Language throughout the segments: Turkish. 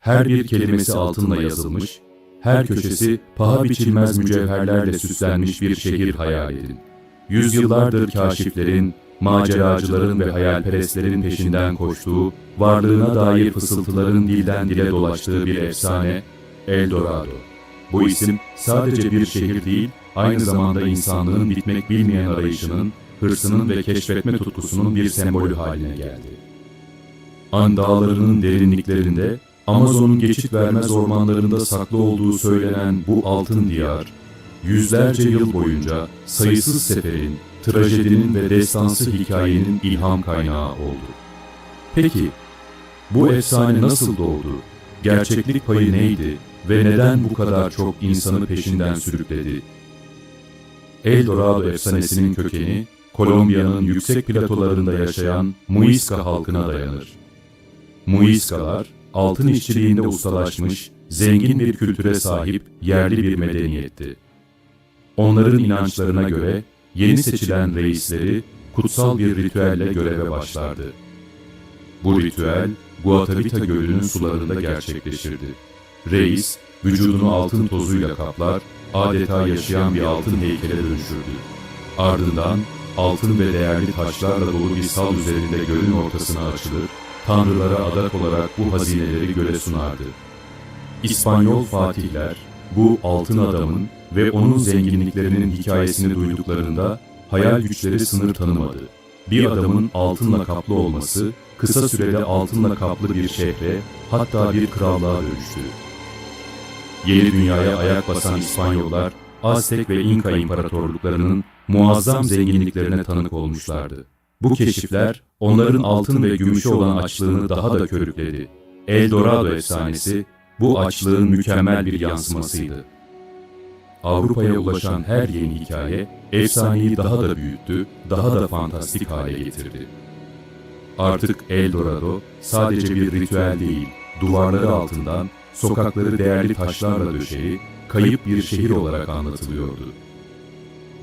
Her bir kelimesi altınla yazılmış, her köşesi paha biçilmez mücevherlerle süslenmiş bir şehir hayal edin. Yüzyıllardır kaşiflerin, maceracıların ve hayalperestlerin peşinden koştuğu, varlığına dair fısıltıların dilden dile dolaştığı bir efsane, El Dorado. Bu isim sadece bir şehir değil, aynı zamanda insanlığın bitmek bilmeyen arayışının, hırsının ve keşfetme tutkusunun bir sembolü haline geldi. An dağlarının derinliklerinde, Amazon'un geçit vermez ormanlarında saklı olduğu söylenen bu altın diyar, yüzlerce yıl boyunca sayısız seferin, trajedinin ve destansı hikayenin ilham kaynağı oldu. Peki, bu efsane nasıl doğdu? Gerçeklik payı neydi ve neden bu kadar çok insanı peşinden sürükledi? El Dorado efsanesinin kökeni, Kolombiya'nın yüksek platolarında yaşayan Muisca halkına dayanır. Muiscalar, altın işçiliğinde ustalaşmış, zengin bir kültüre sahip yerli bir medeniyetti. Onların inançlarına göre yeni seçilen reisleri kutsal bir ritüelle göreve başlardı. Bu ritüel Guatavita Gölü'nün sularında gerçekleşirdi. Reis, vücudunu altın tozuyla kaplar, adeta yaşayan bir altın heykele dönüşürdü. Ardından altın ve değerli taşlarla dolu bir sal üzerinde gölün ortasına açılır, tanrılara adak olarak bu hazineleri göle sunardı. İspanyol fatihler, bu altın adamın ve onun zenginliklerinin hikayesini duyduklarında hayal güçleri sınır tanımadı. Bir adamın altınla kaplı olması, kısa sürede altınla kaplı bir şehre, hatta bir krallığa dönüştü. Yeni dünyaya ayak basan İspanyollar, Aztek ve İnka imparatorluklarının muazzam zenginliklerine tanık olmuşlardı. Bu keşifler, onların altın ve gümüşe olan açlığını daha da körükledi. El Dorado efsanesi, bu açlığın mükemmel bir yansımasıydı. Avrupa'ya ulaşan her yeni hikaye, efsaneyi daha da büyüttü, daha da fantastik hale getirdi. Artık El Dorado sadece bir ritüel değil, duvarları altından, sokakları değerli taşlarla döşeli, kayıp bir şehir olarak anlatılıyordu.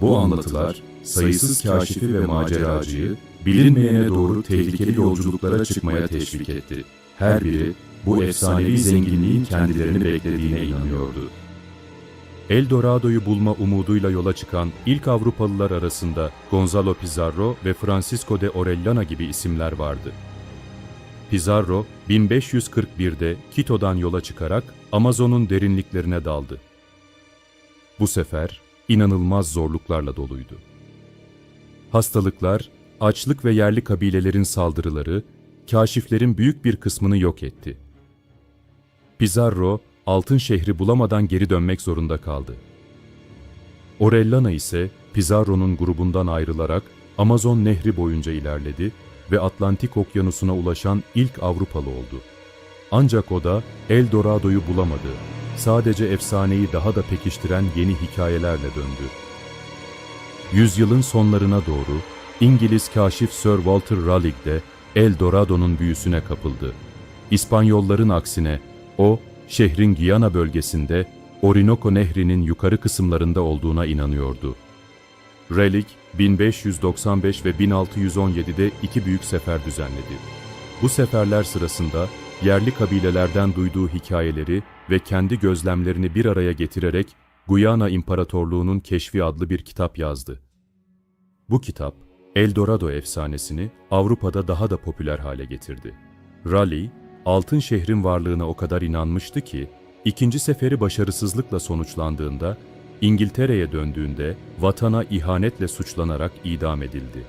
Bu anlatılar, sayısız kaşifi ve maceracıyı, bilinmeyene doğru tehlikeli yolculuklara çıkmaya teşvik etti. Her biri, bu efsanevi zenginliğin kendilerini beklediğine inanıyordu. El Dorado'yu bulma umuduyla yola çıkan ilk Avrupalılar arasında Gonzalo Pizarro ve Francisco de Orellana gibi isimler vardı. Pizarro, 1541'de Quito'dan yola çıkarak Amazon'un derinliklerine daldı. Bu sefer inanılmaz zorluklarla doluydu. Hastalıklar, açlık ve yerli kabilelerin saldırıları, kaşiflerin büyük bir kısmını yok etti. Pizarro, altın şehri bulamadan geri dönmek zorunda kaldı. Orellana ise Pizarro'nun grubundan ayrılarak Amazon Nehri boyunca ilerledi ve Atlantik Okyanusu'na ulaşan ilk Avrupalı oldu. Ancak o da El Dorado'yu bulamadı. Sadece efsaneyi daha da pekiştiren yeni hikayelerle döndü. Yüzyılın sonlarına doğru İngiliz kaşif Sir Walter Raleigh de El Dorado'nun büyüsüne kapıldı. İspanyolların aksine o, şehrin Guyana bölgesinde Orinoco Nehri'nin yukarı kısımlarında olduğuna inanıyordu. Raleigh, 1595 ve 1617'de iki büyük sefer düzenledi. Bu seferler sırasında yerli kabilelerden duyduğu hikayeleri ve kendi gözlemlerini bir araya getirerek Guyana İmparatorluğu'nun Keşfi adlı bir kitap yazdı. Bu kitap, El Dorado efsanesini Avrupa'da daha da popüler hale getirdi. Raleigh, Altın Şehrin varlığına o kadar inanmıştı ki, ikinci seferi başarısızlıkla sonuçlandığında, İngiltere'ye döndüğünde vatana ihanetle suçlanarak idam edildi.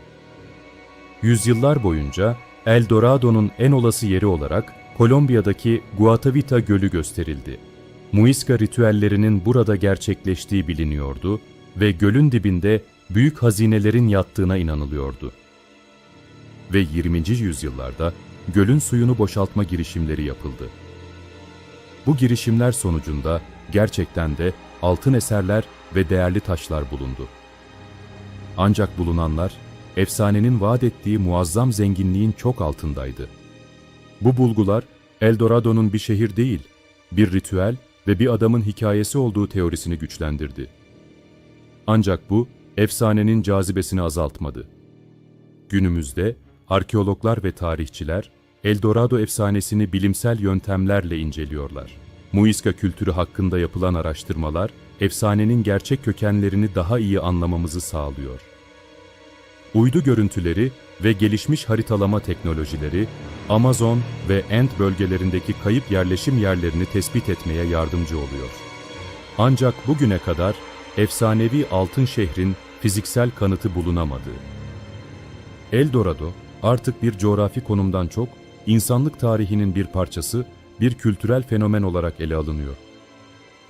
Yüzyıllar boyunca El Dorado'nun en olası yeri olarak Kolombiya'daki Guatavita Gölü gösterildi. Muisca ritüellerinin burada gerçekleştiği biliniyordu ve gölün dibinde büyük hazinelerin yattığına inanılıyordu. Ve 20. yüzyıllarda gölün suyunu boşaltma girişimleri yapıldı. Bu girişimler sonucunda gerçekten de altın eserler ve değerli taşlar bulundu. Ancak bulunanlar, efsanenin vaat ettiği muazzam zenginliğin çok altındaydı. Bu bulgular, Eldorado'nun bir şehir değil, bir ritüel ve bir adamın hikayesi olduğu teorisini güçlendirdi. Ancak bu, efsanenin cazibesini azaltmadı. Günümüzde, arkeologlar ve tarihçiler, Eldorado efsanesini bilimsel yöntemlerle inceliyorlar. Muisca kültürü hakkında yapılan araştırmalar, efsanenin gerçek kökenlerini daha iyi anlamamızı sağlıyor. Uydu görüntüleri ve gelişmiş haritalama teknolojileri, Amazon ve Ant bölgelerindeki kayıp yerleşim yerlerini tespit etmeye yardımcı oluyor. Ancak bugüne kadar efsanevi altın şehrin fiziksel kanıtı bulunamadı. El Dorado artık bir coğrafi konumdan çok insanlık tarihinin bir parçası, bir kültürel fenomen olarak ele alınıyor.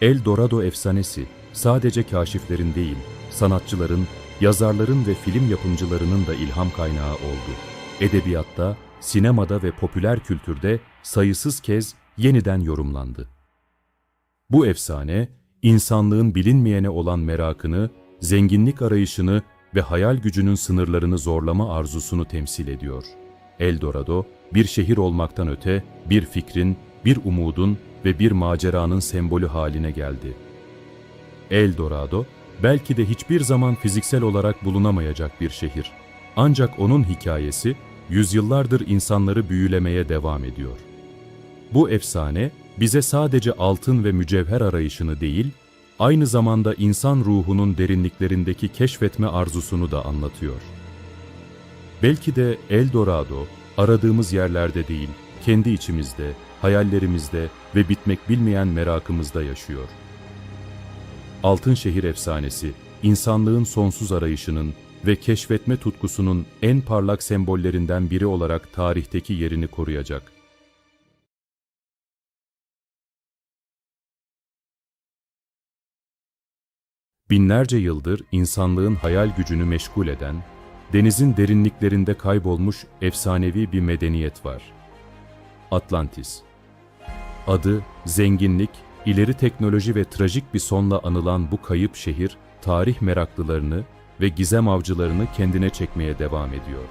El Dorado efsanesi sadece kaşiflerin değil, sanatçıların, yazarların ve film yapımcılarının da ilham kaynağı oldu. Edebiyatta, sinemada ve popüler kültürde sayısız kez yeniden yorumlandı. Bu efsane, insanlığın bilinmeyene olan merakını, zenginlik arayışını ve hayal gücünün sınırlarını zorlama arzusunu temsil ediyor. El Dorado, bir şehir olmaktan öte, bir fikrin, bir umudun ve bir maceranın sembolü haline geldi. El Dorado, belki de hiçbir zaman fiziksel olarak bulunamayacak bir şehir. Ancak onun hikayesi, yüzyıllardır insanları büyülemeye devam ediyor. Bu efsane, bize sadece altın ve mücevher arayışını değil, aynı zamanda insan ruhunun derinliklerindeki keşfetme arzusunu da anlatıyor. Belki de El Dorado, aradığımız yerlerde değil, kendi içimizde, hayallerimizde ve bitmek bilmeyen merakımızda yaşıyor. Altın Şehir efsanesi, insanlığın sonsuz arayışının ve keşfetme tutkusunun en parlak sembollerinden biri olarak tarihteki yerini koruyacak. Binlerce yıldır insanlığın hayal gücünü meşgul eden, denizin derinliklerinde kaybolmuş efsanevi bir medeniyet var. Atlantis. Adı, zenginlik, ileri teknoloji ve trajik bir sonla anılan bu kayıp şehir, tarih meraklılarını ve gizem avcılarını kendine çekmeye devam ediyor.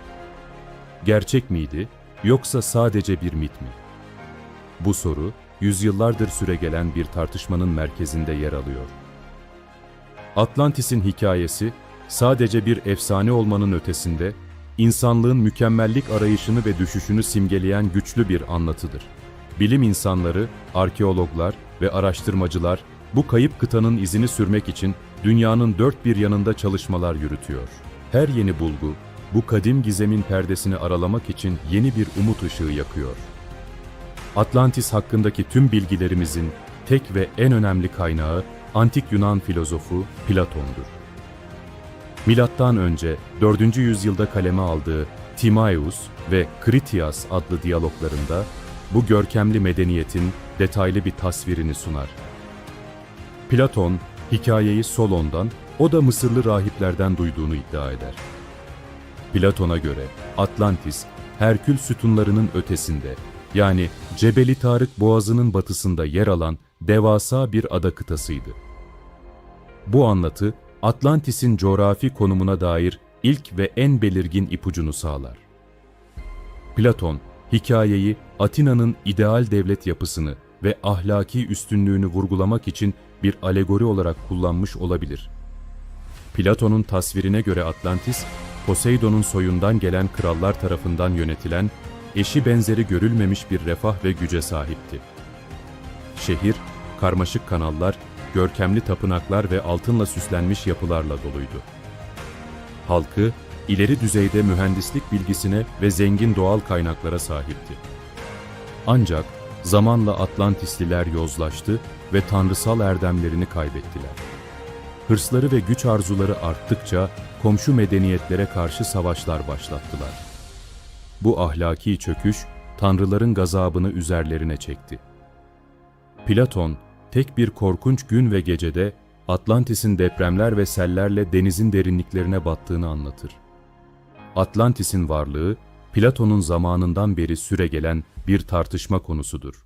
Gerçek miydi, yoksa sadece bir mit mi? Bu soru, yüzyıllardır süregelen bir tartışmanın merkezinde yer alıyor. Atlantis'in hikayesi, sadece bir efsane olmanın ötesinde, insanlığın mükemmellik arayışını ve düşüşünü simgeleyen güçlü bir anlatıdır. Bilim insanları, arkeologlar ve araştırmacılar bu kayıp kıtanın izini sürmek için dünyanın dört bir yanında çalışmalar yürütüyor. Her yeni bulgu, bu kadim gizemin perdesini aralamak için yeni bir umut ışığı yakıyor. Atlantis hakkındaki tüm bilgilerimizin tek ve en önemli kaynağı antik Yunan filozofu Platon'dur. Milattan önce 4. yüzyılda kaleme aldığı Timaeus ve Critias adlı diyaloglarında bu görkemli medeniyetin detaylı bir tasvirini sunar. Platon, hikayeyi Solon'dan, o da Mısırlı rahiplerden duyduğunu iddia eder. Platon'a göre Atlantis, Herkül sütunlarının ötesinde, yani Cebeli Tarık Boğazı'nın batısında yer alan devasa bir ada kıtasıydı. Bu anlatı, Atlantis'in coğrafi konumuna dair ilk ve en belirgin ipucunu sağlar. Platon, hikayeyi Atina'nın ideal devlet yapısını ve ahlaki üstünlüğünü vurgulamak için bir alegori olarak kullanmış olabilir. Platon'un tasvirine göre Atlantis, Poseidon'un soyundan gelen krallar tarafından yönetilen, eşi benzeri görülmemiş bir refah ve güce sahipti. Şehir, karmaşık kanallar, görkemli tapınaklar ve altınla süslenmiş yapılarla doluydu. Halkı, ileri düzeyde mühendislik bilgisine ve zengin doğal kaynaklara sahipti. Ancak zamanla Atlantisliler yozlaştı ve tanrısal erdemlerini kaybettiler. Hırsları ve güç arzuları arttıkça komşu medeniyetlere karşı savaşlar başlattılar. Bu ahlaki çöküş, tanrıların gazabını üzerlerine çekti. Platon, tek bir korkunç gün ve gecede Atlantis'in depremler ve sellerle denizin derinliklerine battığını anlatır. Atlantis'in varlığı, Platon'un zamanından beri süregelen bir tartışma konusudur.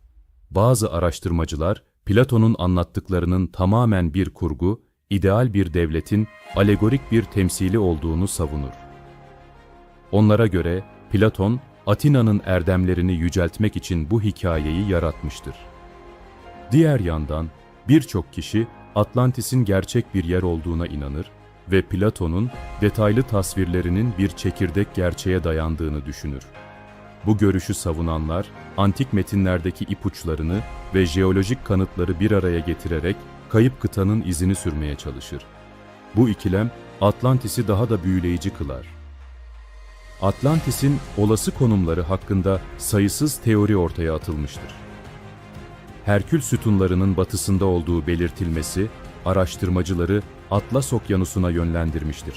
Bazı araştırmacılar, Platon'un anlattıklarının tamamen bir kurgu, ideal bir devletin alegorik bir temsili olduğunu savunur. Onlara göre Platon, Atina'nın erdemlerini yüceltmek için bu hikayeyi yaratmıştır. Diğer yandan birçok kişi Atlantis'in gerçek bir yer olduğuna inanır ve Platon'un detaylı tasvirlerinin bir çekirdek gerçeğe dayandığını düşünür. Bu görüşü savunanlar, antik metinlerdeki ipuçlarını ve jeolojik kanıtları bir araya getirerek kayıp kıtanın izini sürmeye çalışır. Bu ikilem Atlantis'i daha da büyüleyici kılar. Atlantis'in olası konumları hakkında sayısız teori ortaya atılmıştır. Herkül sütunlarının batısında olduğu belirtilmesi, araştırmacıları Atlas Okyanusu'na yönlendirmiştir.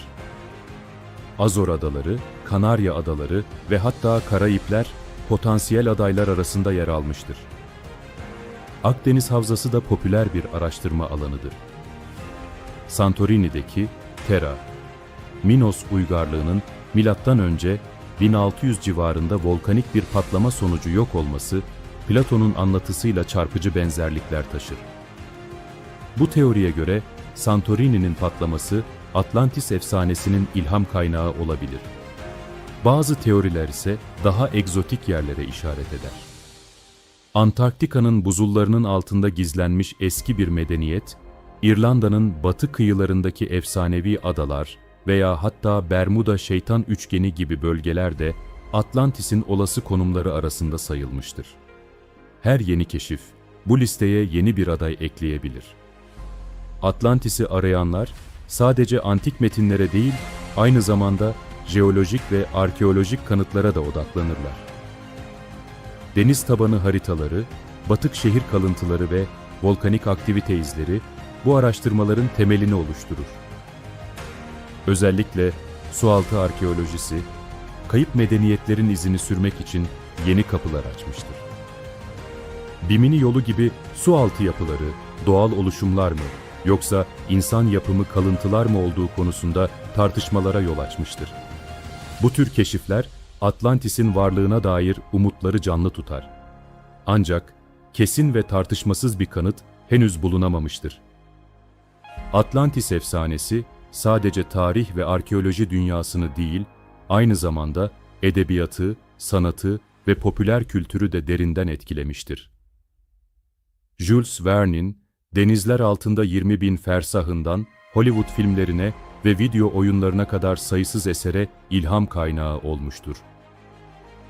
Azor Adaları, Kanarya Adaları ve hatta Karayipler potansiyel adaylar arasında yer almıştır. Akdeniz Havzası da popüler bir araştırma alanıdır. Santorini'deki Terra, Minos uygarlığının önce 1600 civarında volkanik bir patlama sonucu yok olması Platon'un anlatısıyla çarpıcı benzerlikler taşır. Bu teoriye göre Santorini'nin patlaması Atlantis efsanesinin ilham kaynağı olabilir. Bazı teoriler ise daha egzotik yerlere işaret eder. Antarktika'nın buzullarının altında gizlenmiş eski bir medeniyet, İrlanda'nın batı kıyılarındaki efsanevi adalar veya hatta Bermuda şeytan üçgeni gibi bölgeler de Atlantis'in olası konumları arasında sayılmıştır. Her yeni keşif bu listeye yeni bir aday ekleyebilir. Atlantis'i arayanlar sadece antik metinlere değil, aynı zamanda jeolojik ve arkeolojik kanıtlara da odaklanırlar. Deniz tabanı haritaları, batık şehir kalıntıları ve volkanik aktivite izleri bu araştırmaların temelini oluşturur. Özellikle sualtı arkeolojisi, kayıp medeniyetlerin izini sürmek için yeni kapılar açmıştır. Bimini yolu gibi sualtı yapıları, doğal oluşumlar mı, yoksa insan yapımı kalıntılar mı olduğu konusunda tartışmalara yol açmıştır. Bu tür keşifler Atlantis'in varlığına dair umutları canlı tutar. Ancak kesin ve tartışmasız bir kanıt henüz bulunamamıştır. Atlantis efsanesi sadece tarih ve arkeoloji dünyasını değil, aynı zamanda edebiyatı, sanatı ve popüler kültürü de derinden etkilemiştir. Jules Verne'in denizler altında 20 bin fersahından Hollywood filmlerine ve video oyunlarına kadar sayısız esere ilham kaynağı olmuştur.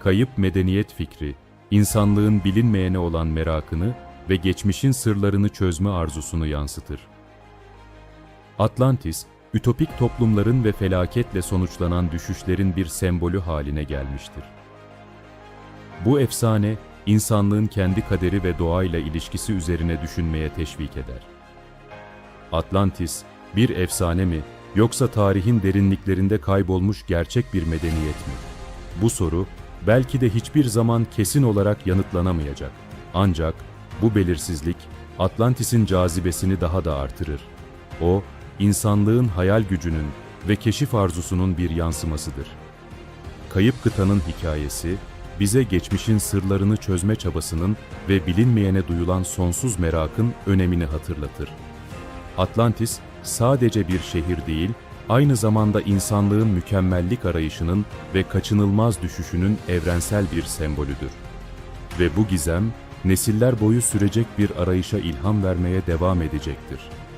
Kayıp medeniyet fikri, insanlığın bilinmeyene olan merakını ve geçmişin sırlarını çözme arzusunu yansıtır. Atlantis, ütopik toplumların ve felaketle sonuçlanan düşüşlerin bir sembolü haline gelmiştir. Bu efsane, insanlığın kendi kaderi ve doğayla ilişkisi üzerine düşünmeye teşvik eder. Atlantis, bir efsane mi, yoksa tarihin derinliklerinde kaybolmuş gerçek bir medeniyet mi? Bu soru, belki de hiçbir zaman kesin olarak yanıtlanamayacak. Ancak bu belirsizlik, Atlantis'in cazibesini daha da artırır. O, insanlığın hayal gücünün ve keşif arzusunun bir yansımasıdır. Kayıp kıtanın hikayesi, bize geçmişin sırlarını çözme çabasının ve bilinmeyene duyulan sonsuz merakın önemini hatırlatır. Atlantis sadece bir şehir değil, aynı zamanda insanlığın mükemmellik arayışının ve kaçınılmaz düşüşünün evrensel bir sembolüdür. Ve bu gizem, nesiller boyu sürecek bir arayışa ilham vermeye devam edecektir. –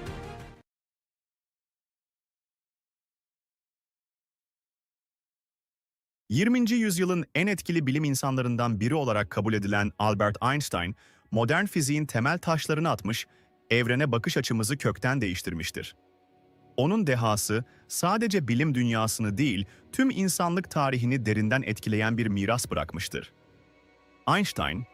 20. yüzyılın en etkili bilim insanlarından biri olarak kabul edilen Albert Einstein, modern fiziğin temel taşlarını atmış, evrene bakış açımızı kökten değiştirmiştir. Onun dehası sadece bilim dünyasını değil, tüm insanlık tarihini derinden etkileyen bir miras bırakmıştır. Einstein,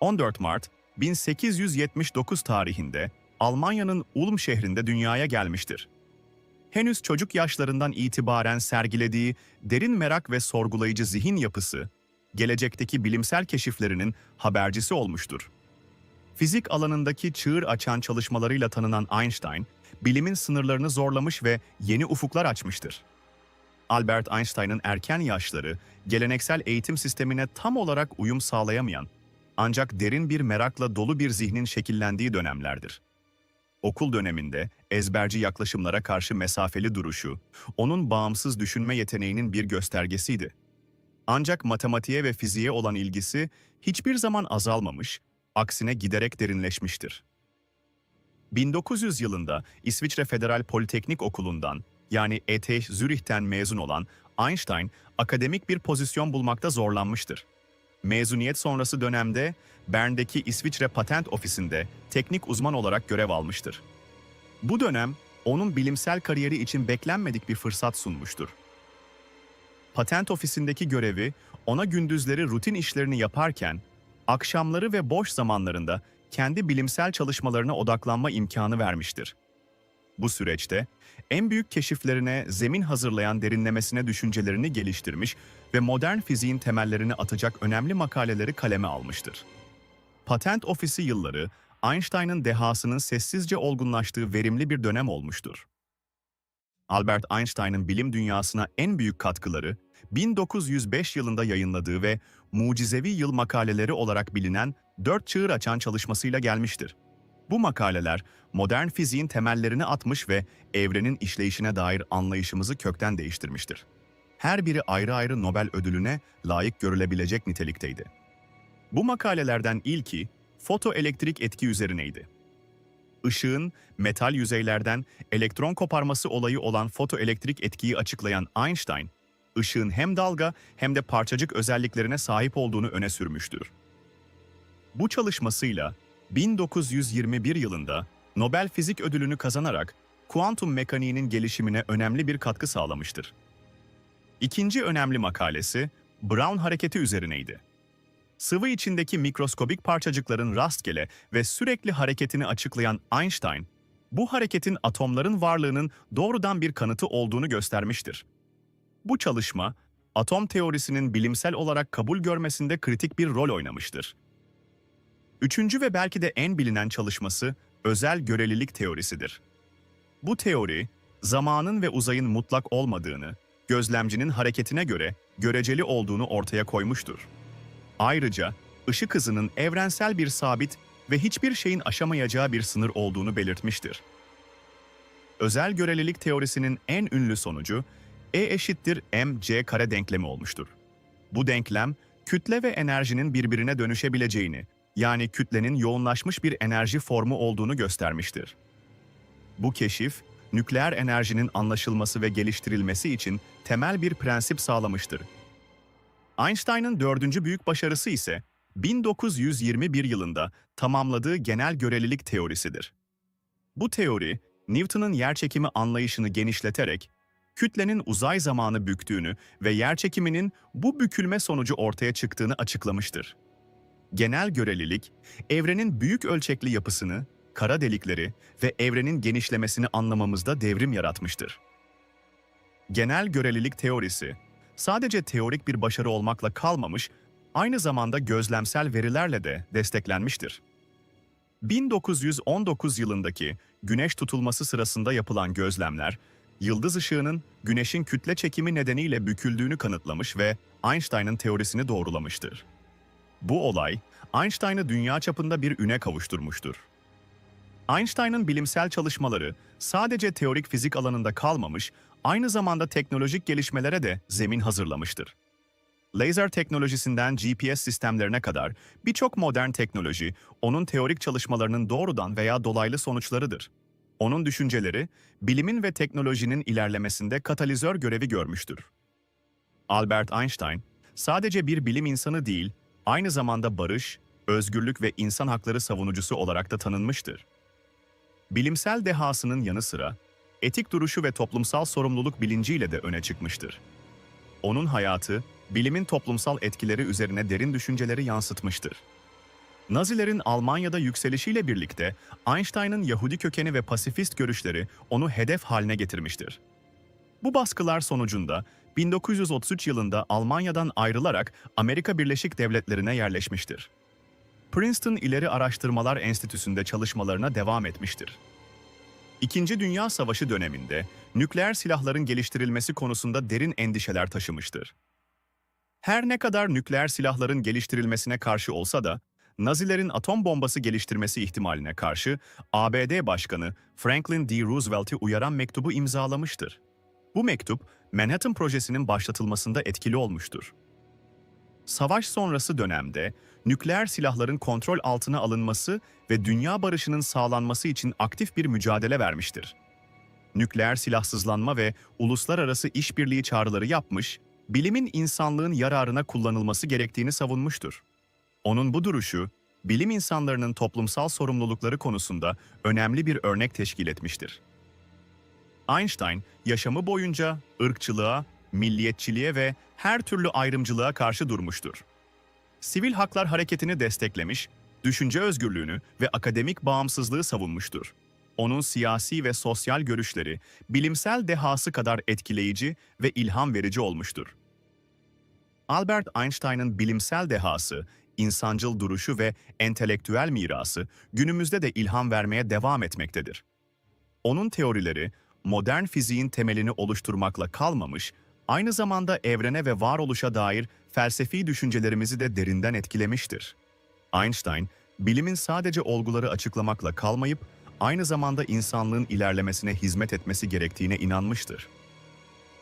14 Mart 1879 tarihinde Almanya'nın Ulm şehrinde dünyaya gelmiştir. Henüz çocuk yaşlarından itibaren sergilediği derin merak ve sorgulayıcı zihin yapısı, gelecekteki bilimsel keşiflerinin habercisi olmuştur. Fizik alanındaki çığır açan çalışmalarıyla tanınan Einstein, bilimin sınırlarını zorlamış ve yeni ufuklar açmıştır. Albert Einstein'ın erken yaşları, geleneksel eğitim sistemine tam olarak uyum sağlayamayan, ancak derin bir merakla dolu bir zihnin şekillendiği dönemlerdir. Okul döneminde ezberci yaklaşımlara karşı mesafeli duruşu, onun bağımsız düşünme yeteneğinin bir göstergesiydi. Ancak matematiğe ve fiziğe olan ilgisi hiçbir zaman azalmamış, aksine giderek derinleşmiştir. 1900 yılında İsviçre Federal Politeknik Okulu'ndan yani ETH Zürih'ten mezun olan Einstein, akademik bir pozisyon bulmakta zorlanmıştır. Mezuniyet sonrası dönemde Bern'deki İsviçre Patent Ofisi'nde teknik uzman olarak görev almıştır. Bu dönem onun bilimsel kariyeri için beklenmedik bir fırsat sunmuştur. Patent ofisindeki görevi ona gündüzleri rutin işlerini yaparken, akşamları ve boş zamanlarında kendi bilimsel çalışmalarına odaklanma imkanı vermiştir. Bu süreçte en büyük keşiflerine zemin hazırlayan derinlemesine düşüncelerini geliştirmiş ve modern fiziğin temellerini atacak önemli makaleleri kaleme almıştır. Patent ofisi yılları Einstein'ın dehasının sessizce olgunlaştığı verimli bir dönem olmuştur. Albert Einstein'ın bilim dünyasına en büyük katkıları 1905 yılında yayınladığı ve mucizevi yıl makaleleri olarak bilinen dört çığır açan çalışmasıyla gelmiştir. Bu makaleler modern fiziğin temellerini atmış ve evrenin işleyişine dair anlayışımızı kökten değiştirmiştir. Her biri ayrı ayrı Nobel ödülüne layık görülebilecek nitelikteydi. Bu makalelerden ilki fotoelektrik etki üzerineydi. Işığın metal yüzeylerden elektron koparması olayı olan fotoelektrik etkiyi açıklayan Einstein, ışığın hem dalga hem de parçacık özelliklerine sahip olduğunu öne sürmüştür. Bu çalışmasıyla 1921 yılında Nobel Fizik Ödülünü kazanarak kuantum mekaniğinin gelişimine önemli bir katkı sağlamıştır. İkinci önemli makalesi Brown hareketi üzerineydi. Sıvı içindeki mikroskobik parçacıkların rastgele ve sürekli hareketini açıklayan Einstein, bu hareketin atomların varlığının doğrudan bir kanıtı olduğunu göstermiştir. Bu çalışma, atom teorisinin bilimsel olarak kabul görmesinde kritik bir rol oynamıştır. Üçüncü ve belki de en bilinen çalışması özel görelilik teorisidir. Bu teori, zamanın ve uzayın mutlak olmadığını, gözlemcinin hareketine göre göreceli olduğunu ortaya koymuştur. Ayrıca ışık hızının evrensel bir sabit ve hiçbir şeyin aşamayacağı bir sınır olduğunu belirtmiştir. Özel görelilik teorisinin en ünlü sonucu E eşittir mc kare denklemi olmuştur. Bu denklem, kütle ve enerjinin birbirine dönüşebileceğini, yani kütlenin yoğunlaşmış bir enerji formu olduğunu göstermiştir. Bu keşif, nükleer enerjinin anlaşılması ve geliştirilmesi için temel bir prensip sağlamıştır. Einstein'ın dördüncü büyük başarısı ise 1921 yılında tamamladığı genel görelilik teorisidir. Bu teori, Newton'un yerçekimi anlayışını genişleterek, kütlenin uzay zamanı büktüğünü ve yerçekiminin bu bükülme sonucu ortaya çıktığını açıklamıştır. Genel görelilik, evrenin büyük ölçekli yapısını, kara delikleri ve evrenin genişlemesini anlamamızda devrim yaratmıştır. Genel görelilik teorisi, sadece teorik bir başarı olmakla kalmamış, aynı zamanda gözlemsel verilerle de desteklenmiştir. 1919 yılındaki güneş tutulması sırasında yapılan gözlemler, yıldız ışığının güneşin kütle çekimi nedeniyle büküldüğünü kanıtlamış ve Einstein'ın teorisini doğrulamıştır. Bu olay, Einstein'ı dünya çapında bir üne kavuşturmuştur. Einstein'ın bilimsel çalışmaları sadece teorik fizik alanında kalmamış, aynı zamanda teknolojik gelişmelere de zemin hazırlamıştır. Laser teknolojisinden GPS sistemlerine kadar birçok modern teknoloji onun teorik çalışmalarının doğrudan veya dolaylı sonuçlarıdır. Onun düşünceleri, bilimin ve teknolojinin ilerlemesinde katalizör görevi görmüştür. Albert Einstein, sadece bir bilim insanı değil, aynı zamanda barış, özgürlük ve insan hakları savunucusu olarak da tanınmıştır. Bilimsel dehasının yanı sıra, etik duruşu ve toplumsal sorumluluk bilinciyle de öne çıkmıştır. Onun hayatı, bilimin toplumsal etkileri üzerine derin düşünceleri yansıtmıştır. Nazilerin Almanya'da yükselişiyle birlikte Einstein'ın Yahudi kökeni ve pasifist görüşleri onu hedef haline getirmiştir. Bu baskılar sonucunda 1933 yılında Almanya'dan ayrılarak Amerika Birleşik Devletleri'ne yerleşmiştir. Princeton İleri Araştırmalar Enstitüsü'nde çalışmalarına devam etmiştir. İkinci Dünya Savaşı döneminde nükleer silahların geliştirilmesi konusunda derin endişeler taşımıştır. Her ne kadar nükleer silahların geliştirilmesine karşı olsa da, Nazilerin atom bombası geliştirmesi ihtimaline karşı ABD Başkanı Franklin D. Roosevelt'i uyaran mektubu imzalamıştır. Bu mektup, Manhattan Projesi'nin başlatılmasında etkili olmuştur. Savaş sonrası dönemde nükleer silahların kontrol altına alınması ve dünya barışının sağlanması için aktif bir mücadele vermiştir. Nükleer silahsızlanma ve uluslararası işbirliği çağrıları yapmış, bilimin insanlığın yararına kullanılması gerektiğini savunmuştur. Onun bu duruşu, bilim insanlarının toplumsal sorumlulukları konusunda önemli bir örnek teşkil etmiştir. Einstein, yaşamı boyunca ırkçılığa, milliyetçiliğe ve her türlü ayrımcılığa karşı durmuştur. Sivil haklar hareketini desteklemiş, düşünce özgürlüğünü ve akademik bağımsızlığı savunmuştur. Onun siyasi ve sosyal görüşleri bilimsel dehası kadar etkileyici ve ilham verici olmuştur. Albert Einstein'ın bilimsel dehası, insancıl duruşu ve entelektüel mirası günümüzde de ilham vermeye devam etmektedir. Onun teorileri, modern fiziğin temelini oluşturmakla kalmamış, aynı zamanda evrene ve varoluşa dair felsefi düşüncelerimizi de derinden etkilemiştir. Einstein, bilimin sadece olguları açıklamakla kalmayıp, aynı zamanda insanlığın ilerlemesine hizmet etmesi gerektiğine inanmıştır.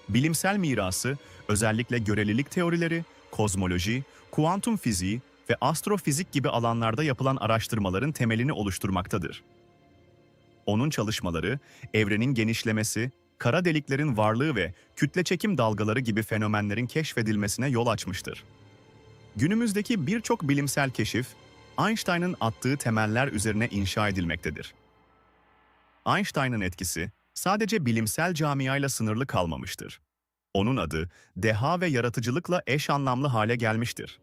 Bilimsel mirası, özellikle görelilik teorileri, kozmoloji, kuantum fiziği ve astrofizik gibi alanlarda yapılan araştırmaların temelini oluşturmaktadır. Onun çalışmaları, evrenin genişlemesi, kara deliklerin varlığı ve kütle çekim dalgaları gibi fenomenlerin keşfedilmesine yol açmıştır. Günümüzdeki birçok bilimsel keşif, Einstein'ın attığı temeller üzerine inşa edilmektedir. Einstein'ın etkisi sadece bilimsel camiayla sınırlı kalmamıştır. Onun adı deha ve yaratıcılıkla eş anlamlı hale gelmiştir.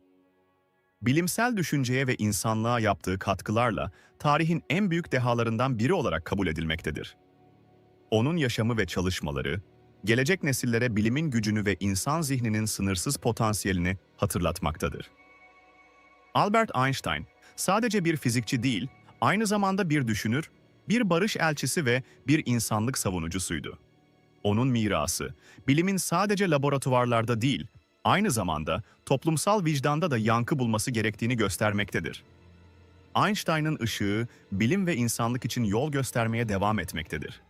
Bilimsel düşünceye ve insanlığa yaptığı katkılarla tarihin en büyük dehalarından biri olarak kabul edilmektedir. Onun yaşamı ve çalışmaları, gelecek nesillere bilimin gücünü ve insan zihninin sınırsız potansiyelini hatırlatmaktadır. Albert Einstein sadece bir fizikçi değil, aynı zamanda bir düşünür, bir barış elçisi ve bir insanlık savunucusuydu. Onun mirası, bilimin sadece laboratuvarlarda değil, aynı zamanda toplumsal vicdanda da yankı bulması gerektiğini göstermektedir. Einstein'ın ışığı, bilim ve insanlık için yol göstermeye devam etmektedir.